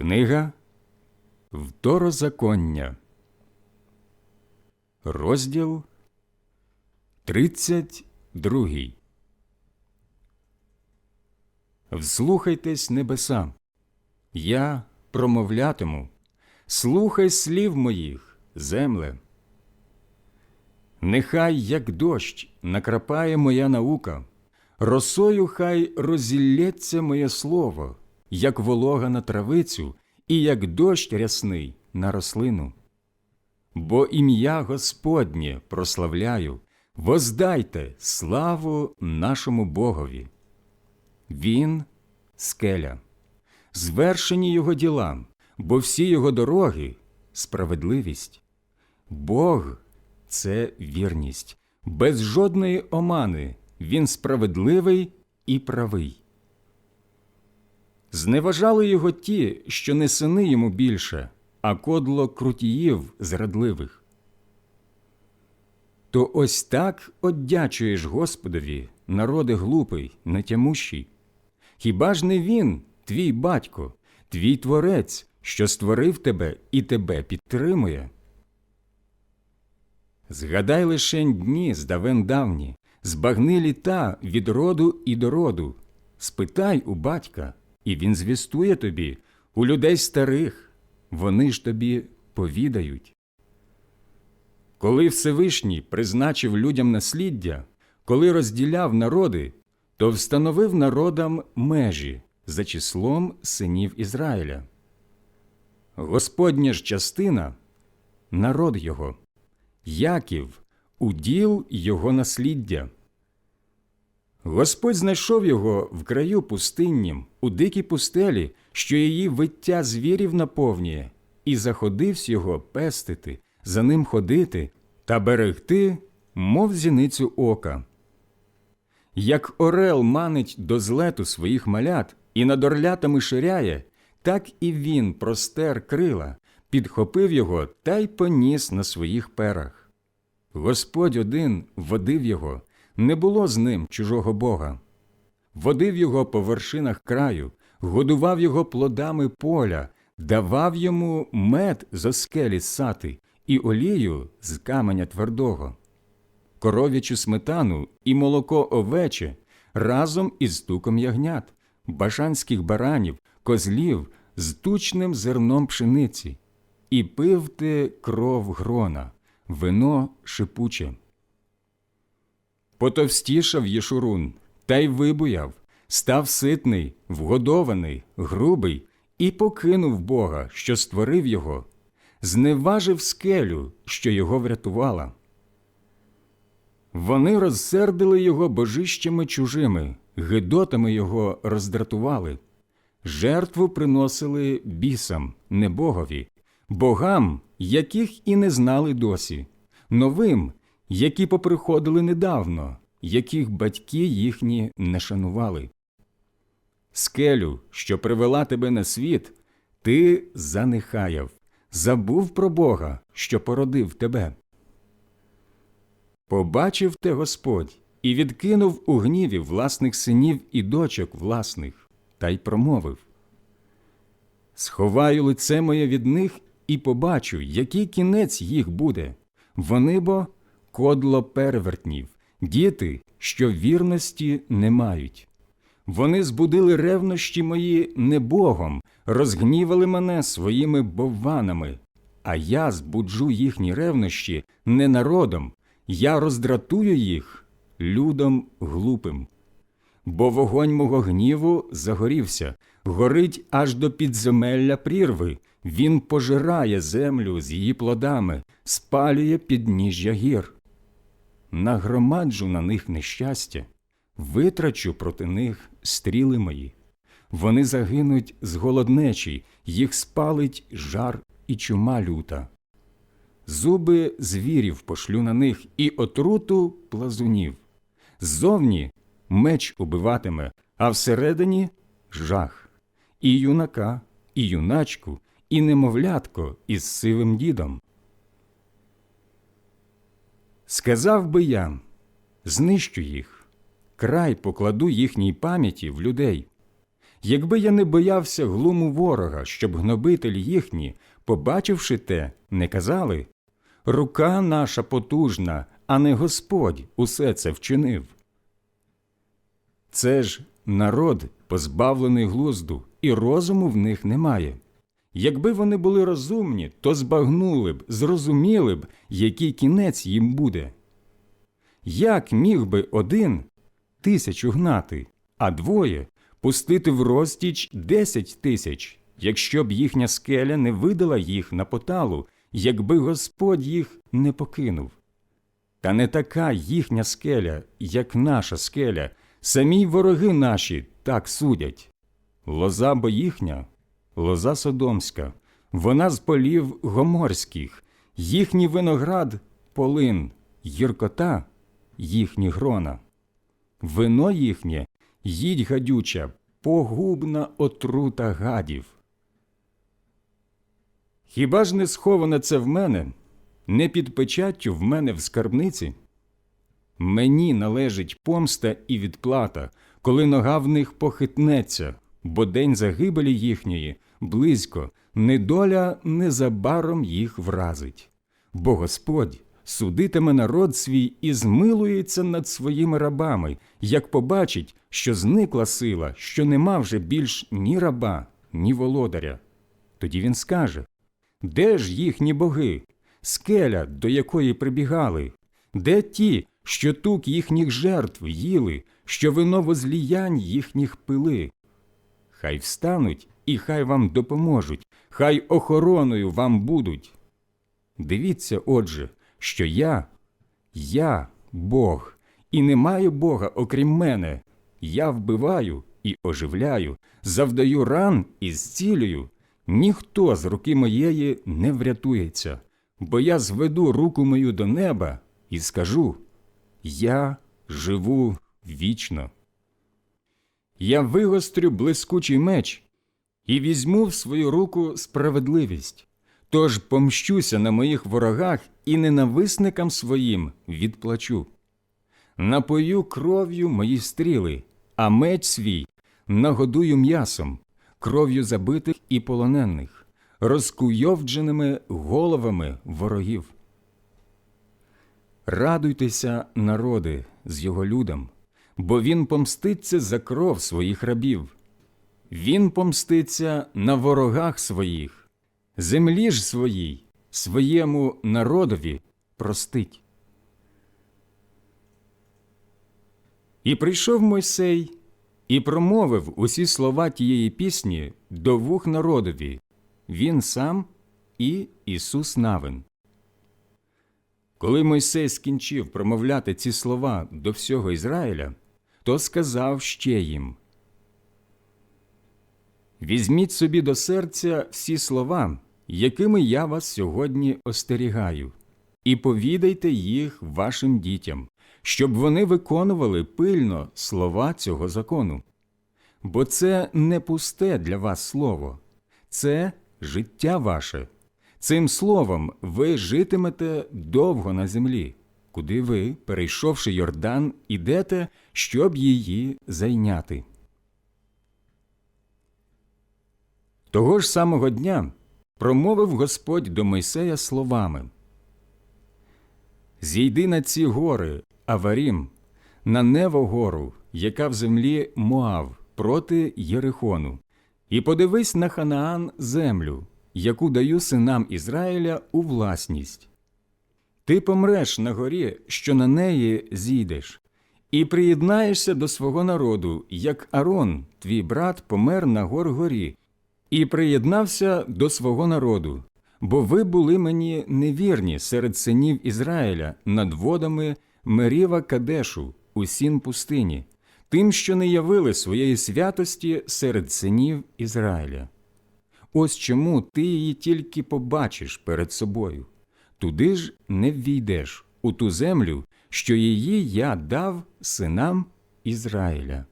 Книга Второзаконня, розділ 32. Вслухайтесь небеса, я промовлятиму, слухай слів моїх, земле. Нехай, як дощ, накрапає моя наука, росою хай розілється моє слово, як волога на травицю, і як дощ рясний на рослину. Бо ім'я Господнє прославляю, воздайте славу нашому Богові. Він скеля, звершені його діла, бо всі його дороги справедливість. Бог це вірність, без жодної омани він справедливий і правий. Зневажали його ті, що не сини йому більше, а кодло крутіїв зрадливих. То ось так одячуєш Господові, народи глупий, нетямущий. Хіба ж не він, твій батько, твій творець, що створив тебе і тебе підтримує? Згадай лишень дні здавен давні, збагни літа від роду і до роду, спитай у батька, і він звістує тобі, у людей старих, вони ж тобі повідають. Коли Всевишній призначив людям насліддя, коли розділяв народи, то встановив народам межі за числом синів Ізраїля. Господня ж частина народ його, Яків, уділ його насліддя. Господь знайшов його в краю пустиннім, у дикій пустелі, що її виття звірів наповнює, і заходивсь його пестити, за ним ходити та берегти, мов зіницю ока. Як орел манить до злету своїх малят і над орлятами ширяє, так і він простер крила, підхопив його та й поніс на своїх перах. Господь один водив його, не було з ним чужого бога. Водив його по вершинах краю, годував його плодами поля, давав йому мед зо скелі сати і олію з каменя твердого, коров'ячу сметану і молоко овече разом із стуком ягнят, башанських баранів, козлів з тучним зерном пшениці, і пив ти кров грона, вино шипуче. Потовстішав Єшурун, та й вибуяв, став ситний, вгодований, грубий, і покинув Бога, що створив його, зневажив скелю, що його врятувала. Вони розсердили його божищами чужими, гидотами його роздратували, жертву приносили бісам, не богові, богам, яких і не знали досі, новим, які поприходили недавно, яких батьки їхні не шанували. Скелю, що привела тебе на світ, ти занехаяв, забув про Бога, що породив тебе. Побачив те Господь і відкинув у гніві власних синів і дочок власних, та й промовив Сховаю лице моє від них і побачу, який кінець їх буде. Вони бо кодло перевертнів, діти, що вірності не мають. Вони збудили ревнощі мої не Богом, розгнівали мене своїми бовванами, а я збуджу їхні ревнощі не народом, я роздратую їх людом глупим. Бо вогонь мого гніву загорівся, горить аж до підземелля прірви, він пожирає землю з її плодами, спалює підніжжя гір. Нагромаджу на них нещастя, витрачу проти них стріли мої. Вони загинуть з голоднечі, їх спалить жар і чума люта. Зуби звірів пошлю на них і отруту плазунів. Ззовні меч убиватиме, а всередині жах, і юнака, і юначку, і немовлятко із сивим дідом. Сказав би я знищу їх, край покладу їхній пам'яті в людей. Якби я не боявся глуму ворога, щоб гнобителі їхні, побачивши те, не казали Рука наша потужна, а не Господь усе це вчинив. Це ж народ, позбавлений глузду, і розуму в них немає. Якби вони були розумні, то збагнули б, зрозуміли б, який кінець їм буде. Як міг би один тисячу гнати, а двоє пустити в розтіч десять тисяч, якщо б їхня скеля не видала їх на поталу, якби Господь їх не покинув? Та не така їхня скеля, як наша скеля, самі вороги наші так судять. Лоза бо їхня, лоза содомська, вона з полів гоморських, їхній виноград полин, гіркота їхні грона. Вино їхнє їдь гадюча, погубна отрута гадів. Хіба ж не сховане це в мене, не під печаттю в мене в скарбниці? Мені належить помста і відплата, коли нога в них похитнеться, бо день загибелі їхньої близько, недоля незабаром їх вразить. Бо Господь судитиме народ свій і змилується над своїми рабами, як побачить, що зникла сила, що нема вже більш ні раба, ні володаря. Тоді він скаже Де ж їхні боги, скеля, до якої прибігали? Де ті, що тук їхніх жертв їли, що вино возліянь їхніх пили? Хай встануть і хай вам допоможуть, хай охороною вам будуть. Дивіться, отже, що я, я Бог, і немає Бога, окрім мене. Я вбиваю і оживляю, завдаю ран і зцілюю. Ніхто з руки моєї не врятується, бо я зведу руку мою до неба і скажу Я живу вічно. Я вигострю блискучий меч і візьму в свою руку справедливість. Тож помщуся на моїх ворогах і ненависникам своїм відплачу. Напою кров'ю мої стріли, а меч свій нагодую м'ясом, кров'ю забитих і полонених, розкуйовдженими головами ворогів. Радуйтеся, народи, з його людом, бо він помститься за кров своїх рабів. Він помститься на ворогах своїх, землі ж своїй, своєму народові простить. І прийшов Мойсей і промовив усі слова тієї пісні до вух народові, він сам і Ісус Навин. Коли Мойсей скінчив промовляти ці слова до всього Ізраїля, то сказав ще їм Візьміть собі до серця всі слова, якими я вас сьогодні остерігаю, і повідайте їх вашим дітям, щоб вони виконували пильно слова цього закону. Бо це не пусте для вас слово, це життя ваше. Цим словом ви житимете довго на землі, куди ви, перейшовши Йордан, ідете, щоб її зайняти. Того ж самого дня промовив Господь до Мойсея словами Зійди на ці гори, Аварім, на Нево гору, яка в землі Моав, проти Єрихону, і подивись на Ханаан землю, яку даю синам Ізраїля у власність. Ти помреш на горі, що на неї зійдеш, і приєднаєшся до свого народу, як Арон, твій брат, помер на гор горі, і приєднався до свого народу, бо ви були мені невірні серед синів Ізраїля над водами Меріва Кадешу у сін пустині, тим, що не явили своєї святості серед синів Ізраїля. Ось чому ти її тільки побачиш перед собою, туди ж не ввійдеш у ту землю, що її я дав синам Ізраїля.